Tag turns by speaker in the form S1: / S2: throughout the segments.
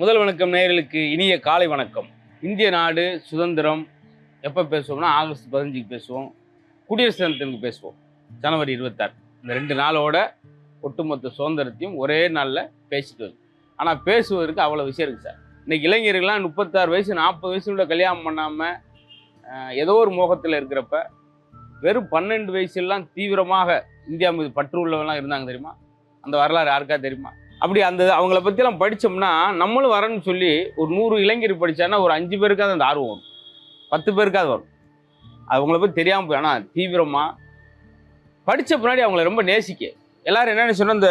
S1: முதல் வணக்கம் நேயர்களுக்கு இனிய காலை வணக்கம். இந்திய நாடு சுதந்திரம். எப்போ பேசுவோம்னா ஆகஸ்ட் பதினஞ்சுக்கு பேசுவோம். குடியரசு தினத்துக்கு பேசுவோம். ஜனவரி இருபத்தாறு. இந்த ரெண்டு நாளோட ஒட்டுமொத்த சுதந்திரத்தையும் ஒரே நாளில் பேசிட்டு வருது ஆனால் பேசுவதற்கு அவ்வளோ விஷயம் இருக்குது சார். இன்னைக்கு இளைஞர்கள்லாம் முப்பத்தாறு வயசு நாற்பது வயசுல கல்யாணம் பண்ணாமல் ஏதோ ஒரு மோகத்தில் இருக்கிறப்ப வெறும் பன்னெண்டு வயசுலாம் தீவிரமாக இந்தியா மீது பற்று உள்ளவெல்லாம் இருந்தாங்க தெரியுமா? அந்த வரலாறு யாருக்கா தெரியுமா? அப்படி அந்த அவங்கள பற்றிலாம் படித்தோம்னா நம்மளும் வரேன்னு சொல்லி ஒரு நூறு இளைஞர் படித்தான்னா ஒரு அஞ்சு பேருக்காவது அந்த ஆர்வம் வரும். பத்து பேருக்காவது வரும். அவங்கள பற்றி தெரியாமல் போய் ஆனால் தீவிரமாக படித்த பின்னாடி அவங்கள ரொம்ப நேசிக்க. எல்லோரும் என்னென்னு சொன்னால் இந்த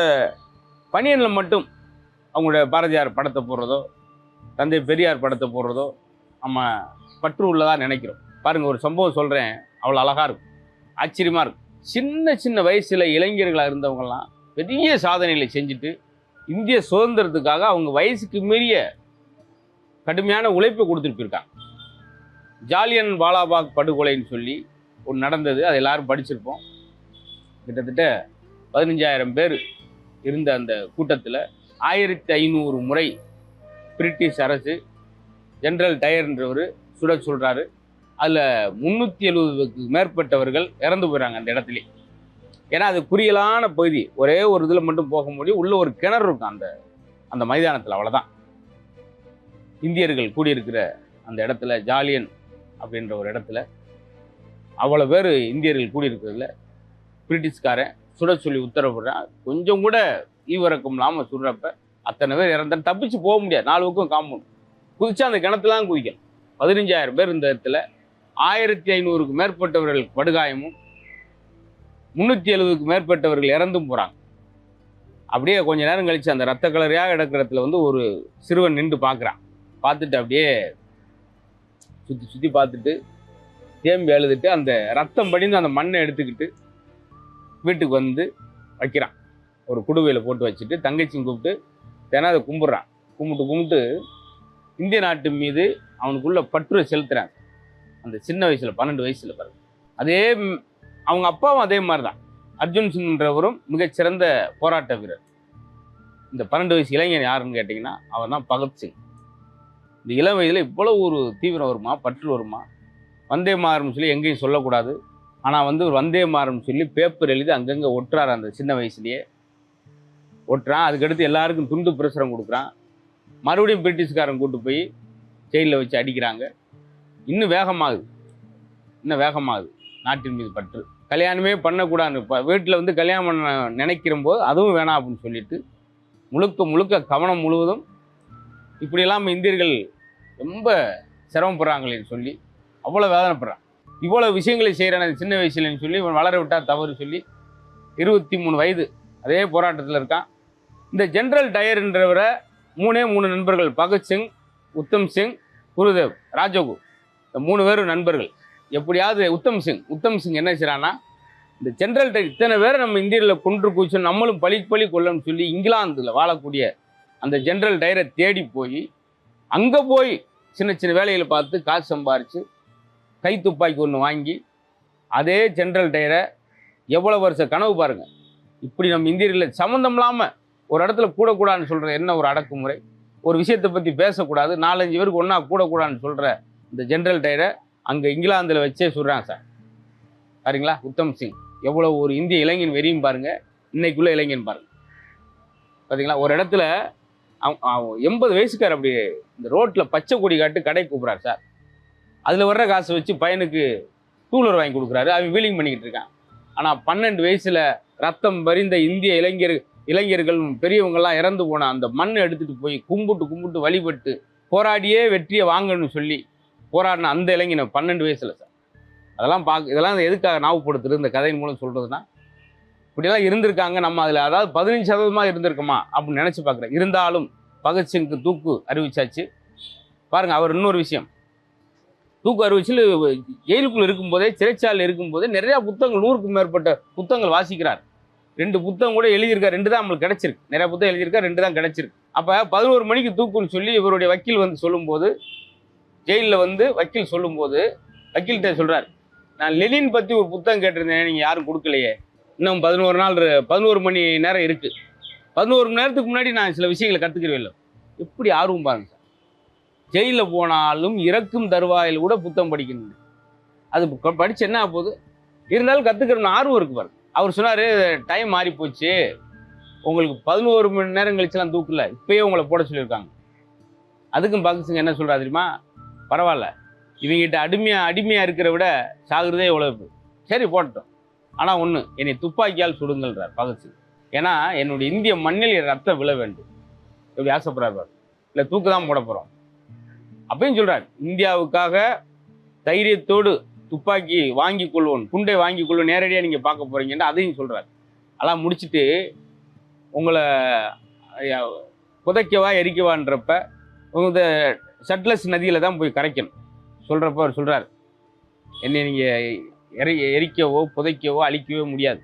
S1: பனியனில் மட்டும் அவங்களோட பாரதியார் படத்தை போடுறதோ தந்தை பெரியார் படத்தை போடுறதோ நம்ம பற்று உள்ளதாக நினைக்கிறோம். பாருங்கள் ஒரு சம்பவம் சொல்கிறேன் அவ்வளோ அழகாக இருக்கும். ஆச்சரியமாக இருக்கும். சின்ன சின்ன வயசில் இளைஞர்களாக இருந்தவங்கலாம் பெரிய சாதனைகளை செஞ்சுட்டு இந்திய சுதந்திரத்துக்காக அவங்க வயசுக்கு மீறிய கடுமையான உழைப்பை கொடுத்துருப்பிருக்காங்க ஜாலியன் வாலாபாக் படுகொலைன்னு சொல்லி ஒன்று நடந்தது. அது எல்லாரும் படிச்சிருப்போம். கிட்டத்தட்ட பதினஞ்சாயிரம் பேர் இருந்த அந்த கூட்டத்தில் ஆயிரத்தி ஐநூறு முறை பிரிட்டிஷ் அரசு ஜென்ரல் டயர்ன்றவர் சுட சொல்கிறாரு அதில் முந்நூற்றி எழுபதுக்கு மேற்பட்டவர்கள் இறந்து போயிறாங்க அந்த இடத்துலேயே ஏன்னா அது குறியலான பகுதி. ஒரே ஒரு இதில் மட்டும் போக முடியும். உள்ள ஒரு கிணறு இருக்கும் அந்த அந்த மைதானத்தில். அவ்வளோதான் இந்தியர்கள் கூடியிருக்கிற அந்த இடத்துல ஜாலியன் அப்படின்ற ஒரு இடத்துல அவ்வளோ பேர் இந்தியர்கள் கூடியிருக்கிறதுல. பிரிட்டிஷ்காரன் சுட சொல்லி உத்தரவிடுறான் கொஞ்சம் கூட ஈவிறக்கம் இல்லாமல் சுடுறப்ப அத்தனை பேர் இறந்த தப்பிச்சு போக முடியாது. நாலு பக்கம் காம்பவுண்ட். குதிச்சா அந்த கிணத்துலாம் குதிக்கணும் பதினஞ்சாயிரம் பேர் இந்த இடத்துல. ஆயிரத்தி ஐநூறுக்கு மேற்பட்டவர்கள் படுகாயமும் முந்நூற்றி எழுபதுக்கு மேற்பட்டவர்கள் இறந்தும் போகிறாங்க அப்படியே கொஞ்ச நேரம் கழித்து அந்த ரத்த கலரையாக கிடக்கிற இடத்துல வந்து ஒரு சிறுவன் நின்று பார்க்குறான். பார்த்துட்டு அப்படியே சுற்றி சுற்றி பார்த்துட்டு தேம்பி அழுதுட்டு அந்த ரத்தம் படிந்து அந்த மண்ணை எடுத்துக்கிட்டு வீட்டுக்கு வந்து வைக்கிறான். ஒரு குடுவையில் போட்டு வச்சுட்டு தங்கச்சியும் கூப்பிட்டு தினம் அதை கும்பிட்றான். கும்பிட்டு கும்பிட்டு இந்திய நாட்டு மீது அவனுக்குள்ள பற்று செலுத்துகிறாங்க அந்த சின்ன வயசில் பன்னெண்டு வயசில் பாருங்க. அதே அவங்க அப்பாவும் அதே மாதிரி தான் அர்ஜுன் சிங்ன்றவரும் மிகச்சிறந்த போராட்ட வீரர். இந்த பன்னெண்டு வயசு இளைஞர் யாருன்னு கேட்டிங்கன்னா அவன் தான் பகத்சிங் இந்த இளம் வயதில் இவ்வளோ ஒரு தீவிரம் வருமா? பற்று வருமா? வந்தே மாறும் சொல்லி எங்கேயும் சொல்லக்கூடாது. ஆனால் வந்து ஒரு வந்தே மாறும் சொல்லி பேப்பர் எழுதி அங்கங்கே ஒட்டுறாரு அந்த சின்ன வயசுலேயே. ஒட்டுறான். அதுக்கடுத்து எல்லாருக்கும் துண்டு பிரசுரம் கொடுக்குறான். மறுபடியும் பிரிட்டிஷ்காரன் கூட்டு போய் ஜெயிலில் வச்சு அடிக்கிறாங்க. இன்னும் வேகமாகுது. இன்னும் வேகமாகுது. நாட்டின் மீது பற்று. கல்யாணமே பண்ணக்கூடாது இப்போ வீட்டில் வந்து கல்யாணம் பண்ண நினைக்கிற போது அதுவும் வேணாம் அப்படின்னு சொல்லிட்டு முழுக்க முழுக்க கவனம் முழுவதும் இப்படியெல்லாம் இந்தியர்கள் ரொம்ப சிரமப்படுறாங்களேன்னு சொல்லி அவ்வளோ வேதனைப்படுறான் இவ்வளோ விஷயங்களை செய்கிறான சின்ன வயசுலன்னு சொல்லி இவன் வளர விட்டால் தவறு சொல்லி இருபத்தி மூணு வயது அதே போராட்டத்தில் இருக்கான். இந்த ஜென்ரல் டயர்ன்றவரை மூணே மூணு நண்பர்கள் பகத்சிங் உத்தம் சிங் குருதேவ் ராஜகு இந்த மூணு பேரும் நண்பர்கள். எப்படியாவது உத்தம் சிங் உத்தம் சிங் என்ன செய்கிறான்னா இந்த ஜென்ரல் டயர் இத்தனை பேரை நம்ம இந்தியாவில் கொன்று கூச்சு நம்மளும் பழி பழி கொள்ளணும்னு சொல்லி இங்கிலாந்தில் வாழக்கூடிய அந்த ஜென்ரல் டைரை தேடி போய் அங்கே போய் சின்ன சின்ன வேலைகளை பார்த்து காசு சம்பாரித்து கை துப்பாக்கி ஒன்று வாங்கி அதே ஜென்ரல் டயரை எவ்வளோ வருஷம் கனவு பாருங்க. இப்படி நம்ம இந்தியர்கள் சம்மந்தம் இல்லாமல் ஒரு இடத்துல கூடக்கூடாதுன்னு சொல்கிற என்ன ஒரு அடக்குமுறை? ஒரு விஷயத்தை பற்றி பேசக்கூடாது நாலஞ்சு பேருக்கு ஒன்றா கூடக்கூடாதுன்னு சொல்கிற இந்த ஜென்ரல் டயரை அங்கே இங்கிலாந்தில் வச்சே சொல்கிறாங்க சார். சரிங்களா உத்தம் சிங். எவ்வளோ ஒரு இந்திய இளைஞன் வெறியும் பாருங்கள் இன்றைக்குள்ளே இளைஞன் பாருங்கள் பார்த்தீங்களா ஒரு இடத்துல அவன் எண்பது வயசுக்கார் அப்படி இந்த ரோட்டில் பச்சை கொடி காட்டு கடை கூப்பிட்றாரு சார். அதில் வர்ற காசு வச்சு பையனுக்கு டூலர் வாங்கி கொடுக்குறாரு. அவன் வீலிங் பண்ணிக்கிட்டு இருக்கான். ஆனால் பன்னெண்டு வயசில் ரத்தம் பறிந்த இந்திய இளைஞர் இளைஞர்கள் பெரியவங்கள்லாம் இறந்து போன அந்த மண்ணை எடுத்துகிட்டு போய் கும்பிட்டு கும்பிட்டு வழிபட்டு போராடியே வெற்றியை வாங்கணும்னு சொல்லி போராடின அந்த இளைஞனை பன்னெண்டு வயசில் சார். அதெல்லாம் பார்க்க இதெல்லாம் எதுக்காக ஞாபகப்படுத்துறது இந்த கதையின் மூலம் சொல்கிறதுனா இப்படியெல்லாம் இருந்திருக்காங்க நம்ம அதில் அதாவது பதினஞ்சு சதவீதமாக இருந்திருக்குமா அப்படின்னு நினச்சி பார்க்குறேன். இருந்தாலும் பகத்சிங்க்கு தூக்கு அறிவிச்சாச்சு. பாருங்க அவர் இன்னொரு விஷயம். தூக்கு அறிவிச்சில் ஜெயிலுக்குள்ள இருக்கும்போதே சிறைச்சாலையில் இருக்கும்போதே நிறையா புத்தகங்கள் நூறுக்கும் மேற்பட்ட புத்தகங்கள் வாசிக்கிறார். ரெண்டு புத்தகம் கூட எழுதியிருக்கார் ரெண்டு தான் நம்மளுக்கு கிடைச்சிருக்கு. நிறையா புத்தகம் எழுதியிருக்கார் ரெண்டு தான் கிடச்சிருக்கு. அப்போ பதினோரு மணிக்கு தூக்குன்னு சொல்லி இவருடைய வக்கீல் வந்து சொல்லும்போது ஜெயிலில் வந்து வக்கீல் சொல்லும்போது வக்கீல்கிட்ட சொல்கிறார் நான் லெனின் பற்றி ஒரு புத்தகம் கேட்டிருந்தேன் நீங்கள் யாரும் கொடுக்கலையே. இன்னும் பதினோரு நாள் பதினோரு மணி நேரம் இருக்குது பதினோரு மணி நேரத்துக்கு முன்னாடி நான் சில விஷயங்களை கற்றுக்கிறவே இல்லை. எப்படி ஆர்வம் பாருங்க சார். ஜெயிலில் போனாலும் இறக்கும் தருவாயில் கூட புத்தகம் படிக்கணும் அது படித்து என்ன போகுது? இருந்தாலும் கற்றுக்கணும்னு ஆர்வம் இருக்கு பாருங்க. அவர் சொன்னார் டைம் மாறி போச்சு. உங்களுக்கு பதினோரு மணி நேரம் கழிச்செல்லாம் தூக்கல. இப்பயே உங்களை போட சொல்லியிருக்காங்க. அதுக்கும் பகத்சிங் என்ன சொல்கிறா தெரியுமா? பரவாயில்ல. இவங்கிட்ட அடிமையாக அடிமையாக இருக்கிற விட சாகுறதே உழைப்பு சரி போட்டோம் ஆனால் ஒன்று என்னை துப்பாக்கியால் சுடுங்கள்ன்றார் பகத்சிங் ஏன்னா என்னுடைய இந்திய மண்ணில் என் ரத்தம் விழ வேண்டும். இப்படி ஆசைப்படுறாரு பாரு. தூக்கு தான் போட போகிறோம் அப்படின்னு சொல்கிறார் இந்தியாவுக்காக தைரியத்தோடு துப்பாக்கி வாங்கி கொள்வோம் குண்டை வாங்கி கொள்வோம் நேரடியாக நீங்கள் பார்க்க போகிறீங்கன்னு அதையும் சொல்கிறார் அதெல்லாம் முடிச்சுட்டு உங்களை புதைக்கவா எரிக்கவான்றப்ப இந்த சட்லஸ் நதியில் தான் போய் கரைக்கணும். சொல்கிறப்ப அவர் சொல்கிறார் என்னை நீங்கள் எரி எரிக்கவோ புதைக்கவோ அழிக்கவோ முடியாது.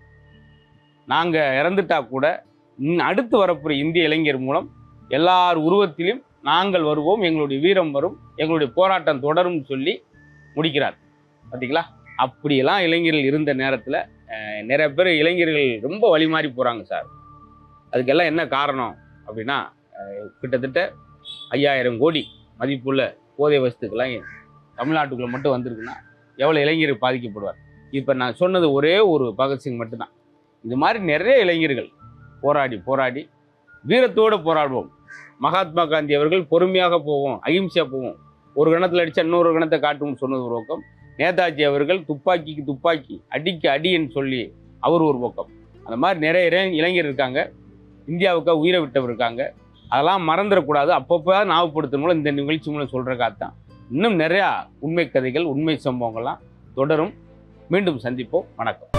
S1: நாங்கள் இறந்துட்டா கூட அடுத்து வரப்புற இந்திய இளைஞர் மூலம் எல்லார் உருவத்திலும் நாங்கள் வருவோம் எங்களுடைய வீரம் வரும் எங்களுடைய போராட்டம் தொடரும் சொல்லி முடிக்கிறார். பார்த்தீங்களா அப்படியெல்லாம் இளைஞர்கள் இருந்த நேரத்தில் நிறைய பேர் இளைஞர்கள் ரொம்ப வழி மாறி போகிறாங்க சார். அதுக்கெல்லாம் என்ன காரணம்? அப்படின்னா கிட்டத்தட்ட ஐயாயிரம் கோடி மதிப்புள்ள போதை வஸ்துக்கெல்லாம் தமிழ்நாட்டுக்குள்ளே மட்டும் வந்திருக்குன்னா எவ்வளோ இளைஞர் பாதிக்கப்படுவார்? இப்போ நான் சொன்னது ஒரே ஒரு பகத்சிங் மட்டும்தான். இது மாதிரி நிறைய இளைஞர்கள் போராடி போராடி வீரத்தோடு போராடுவோம். மகாத்மா காந்தி அவர்கள் பொறுமையாக போவோம் அகிம்சையாக போவோம். ஒரு கணத்தில் அடித்தா இன்னொரு கணத்தை காட்டும்னு சொன்னது ஒரு பக்கம். நேதாஜி அவர்கள் துப்பாக்கிக்கு துப்பாக்கி அடிக்கு அடின்னு சொல்லி அவர் ஒரு பக்கம். அந்த மாதிரி நிறைய இளைஞர் இருக்காங்க. இந்தியாவுக்காக உயிரை விட்டவர் இருக்காங்க. அதெல்லாம் மறந்துடக்கூடாது. அப்பப்போ ஞாபகப்படுத்தும் மூலம் இந்த நிகழ்ச்சி மூலம் சொல்கிற தான். இன்னும் நிறையா உண்மை கதைகள் உண்மை சம்பவங்கள்லாம் தொடரும். மீண்டும் சந்திப்போம். வணக்கம்.